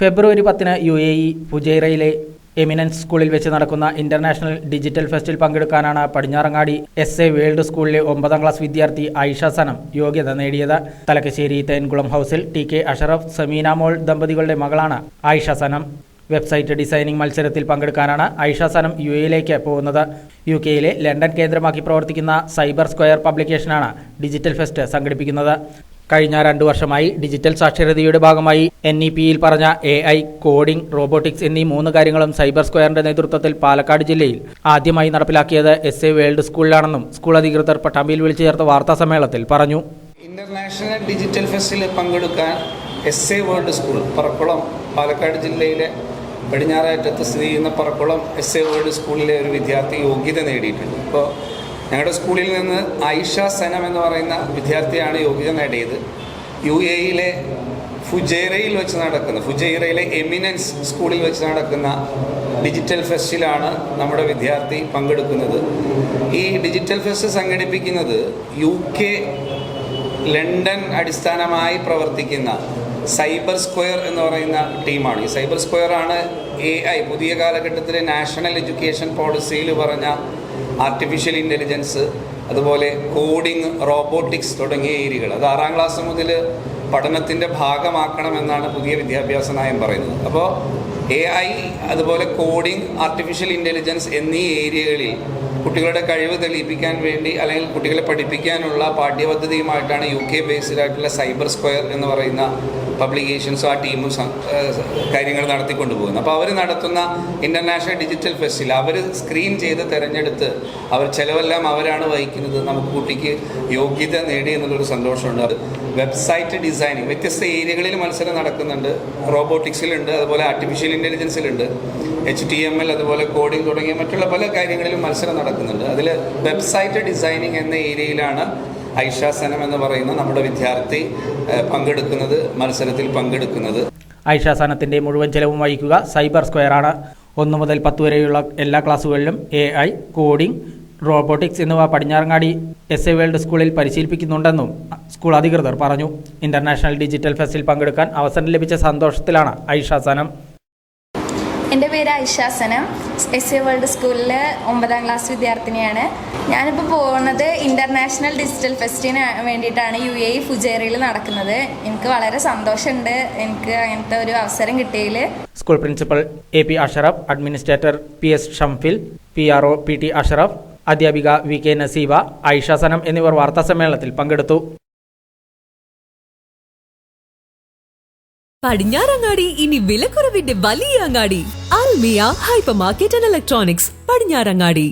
ഫെബ്രുവരി പത്തിന് U A E ഫുജൈറയിലെ eminence സ്കൂളിൽ വെച്ച് നടക്കുന്ന ഇന്റർനാഷണൽ ഡിജിറ്റൽ ഫെസ്റ്റിൽ പങ്കെടുക്കാനാണ് പടിഞ്ഞാറങ്ങാടി എസ് എ വേൾഡ് സ്കൂളിലെ ഒമ്പതാം ക്ലാസ് വിദ്യാർത്ഥി ആയിഷ സനം യോഗ്യത നേടിയത്. തലക്കശ്ശേരി തേൻകുളം ഹൗസിൽ ടി കെ അഷറഫ് സമീന മോൾ ദമ്പതികളുടെ മകളാണ് ആയിഷ സനം. വെബ്സൈറ്റ് ഡിസൈനിംഗ് മത്സരത്തിൽ പങ്കെടുക്കാനാണ് ഐഷ സനം യു എയിലേക്ക് പോകുന്നത്. യു കെയിലെ ലണ്ടൻ കേന്ദ്രമാക്കി പ്രവർത്തിക്കുന്ന സൈബർ സ്ക്വയർ പബ്ലിക്കേഷനാണ് ഡിജിറ്റൽ ഫെസ്റ്റ് സംഘടിപ്പിക്കുന്നത്. കഴിഞ്ഞ രണ്ടു വർഷമായി ഡിജിറ്റൽ സാക്ഷരതയുടെ ഭാഗമായി എൻ ഇ പിയിൽ പറഞ്ഞ എ ഐ കോഡിംഗ് റോബോട്ടിക്സ് എന്നീ മൂന്ന് കാര്യങ്ങളും സൈബർ സ്ക്വയറിന്റെ നേതൃത്വത്തിൽ പാലക്കാട് ജില്ലയിൽ ആദ്യമായി നടപ്പിലാക്കിയത് എസ് എ വേൾഡ് സ്കൂളിലാണെന്നും സ്കൂൾ അധികൃതർ പട്ടാമ്പിയിൽ വിളിച്ചു ചേർത്ത വാർത്താ സമ്മേളനത്തിൽ പറഞ്ഞു. ഇന്റർനാഷണൽ ഡിജിറ്റൽ ഫെസ്റ്റിൽ പങ്കെടുക്കാൻ S A world school Parakkulam Palakkad ജില്ലയിലെ പടിഞ്ഞാറേറ്റത്ത് സ്ഥിതി ചെയ്യുന്ന പറക്കുളം എസ് എ വേൾഡ് സ്കൂളിലെ ഒരു വിദ്യാർത്ഥി യോഗ്യത നേടിയിട്ടുണ്ട്. ഇപ്പോൾ ഞങ്ങളുടെ സ്കൂളിൽ നിന്ന് ആയിഷ സനം എന്ന് പറയുന്ന വിദ്യാർത്ഥിയാണ് യോഗ്യത നേടിയത് യു എയിലെ ഫുജൈറയിൽ വെച്ച് നടക്കുന്ന ഫുജൈറയിലെ എമിനൻസ് സ്കൂളിൽ വെച്ച് നടക്കുന്ന ഡിജിറ്റൽ ഫെസ്റ്റിലാണ് നമ്മുടെ വിദ്യാർത്ഥി പങ്കെടുക്കുന്നത്. ഈ ഡിജിറ്റൽ ഫെസ്റ്റ് സംഘടിപ്പിക്കുന്നത് യു കെ ലണ്ടൻ അടിസ്ഥാനമായി പ്രവർത്തിക്കുന്ന സൈബർ സ്ക്വയർ എന്ന് പറയുന്ന ടീമാണ്. ഈ സൈബർ സ്ക്വയർ ആണ് എ ഐ പുതിയ കാലഘട്ടത്തിലെ നാഷണൽ എഡ്യൂക്കേഷൻ പോളിസിയിൽ പറഞ്ഞ ആർട്ടിഫിഷ്യൽ ഇന്റലിജൻസ് അതുപോലെ കോഡിംഗ് റോബോട്ടിക്സ് തുടങ്ങിയ ഏരിയകൾ. അത് ആറാം ക്ലാസ് മുതൽ പഠനത്തിന്റെ ഭാഗമാക്കണമെന്നാണ് പുതിയ വിദ്യാഭ്യാസ നയം പറയുന്നത്. അപ്പോൾ എ ഐ അതുപോലെ കോഡിംഗ് ആർട്ടിഫിഷ്യൽ ഇന്റലിജൻസ് എന്നീ ഏരിയകളിൽ കുട്ടികളുടെ കഴിവ് തെളിയിപ്പിക്കാൻ വേണ്ടി അല്ലെങ്കിൽ കുട്ടികളെ പഠിപ്പിക്കാനുള്ള പാഠ്യപദ്ധതിയുമായിട്ടാണ് യു കെ ബേസ്ഡ് ആയിട്ടുള്ള സൈബർ സ്ക്വയർ എന്ന് പറയുന്ന പബ്ലിക്കേഷൻസും ആ ടീമും കാര്യങ്ങൾ നടത്തിക്കൊണ്ട് പോകുന്നു അപ്പോൾ അവർ നടത്തുന്ന ഇന്റർനാഷണൽ ഡിജിറ്റൽ ഫെസ്റ്റിൽ അവർ സ്ക്രീൻ ചെയ്ത് തിരഞ്ഞെടുത്ത് അവർ ചിലവെല്ലാം അവരാണ് വഹിക്കുന്നത്. നമുക്ക് കുട്ടിക്ക് യോഗ്യത നേടി എന്നുള്ളൊരു സന്തോഷമുണ്ട്. അത് വെബ്സൈറ്റ് ഡിസൈനിങ് വ്യത്യസ്ത ഏരിയകളിൽ മത്സരം നടക്കുന്നുണ്ട്. റോബോട്ടിക്സിലുണ്ട് അതുപോലെ ആർട്ടിഫിഷ്യൽ ഇന്റലിജൻസിലുണ്ട് എച്ച് ടി എം എൽ അതുപോലെ കോഡിംഗ് തുടങ്ങിയ മറ്റുള്ള പല കാര്യങ്ങളിലും മത്സരം നടക്കുന്നുണ്ട്. അതിൽ വെബ്സൈറ്റ് ഡിസൈനിങ് എന്ന ഏരിയയിലാണ് ഐഷ സനം എന്ന് പറയുന്ന നമ്മുടെ വിദ്യാർത്ഥി പങ്കെടുക്കുന്നത് മത്സരത്തിൽ പങ്കെടുക്കുന്നത്. ഐഷ സനത്തിന്റെ മുഴുവൻ ചെലവും വഹിക്കുക സൈബർ സ്ക്വയറാണ്. ഒന്ന് മുതൽ പത്ത് വരെയുള്ള എല്ലാ ക്ലാസ്സുകളിലും എ ഐ കോഡിംഗ് റോബോട്ടിക്സ് എന്നിവ പടിഞ്ഞാറങ്ങാടി എസ് എ വേൾഡ് സ്കൂളിൽ പരിശീലിപ്പിക്കുന്നുണ്ടെന്നും സ്കൂൾ അധികൃതർ പറഞ്ഞു. ഇന്റർനാഷണൽ ഡിജിറ്റൽ ഫെസ്റ്റിൽ പങ്കെടുക്കാൻ അവസരം ലഭിച്ച സന്തോഷത്തിലാണ് ഐഷ സനം എന്റെ പേര് ഐഷാസനം എസ് എ വേൾഡ് സ്കൂളിലെ ഒമ്പതാം ക്ലാസ് വിദ്യാർത്ഥിനിയാണ്. ഞാനിപ്പോൾ പോകുന്നത് ഇന്റർനാഷണൽ ഡിജിറ്റൽ ഫെസ്റ്റിന് വേണ്ടിയിട്ടാണ് യു എ ഫുജേറിയിൽ ഫുജേറയിൽ നടക്കുന്നത്. എനിക്ക് വളരെ സന്തോഷമുണ്ട്. എനിക്ക് അങ്ങനത്തെ ഒരു അവസരം കിട്ടിയതിൽ school principal A P Ashraf administrator P S Shamfil P R O P T Ashraf അധ്യാപിക വി കെ നസീബ ഐഷാസനം എന്നിവർ എന്നിവർ വാർത്താസമ്മേളനത്തിൽ പങ്കെടുത്തു. പടിഞ്ഞാറങ്ങാടി ഇനി വിലക്കുറവിന്റെ വലിയ അങ്ങാടി. Almiya hyper market and electronics Padinjarangadi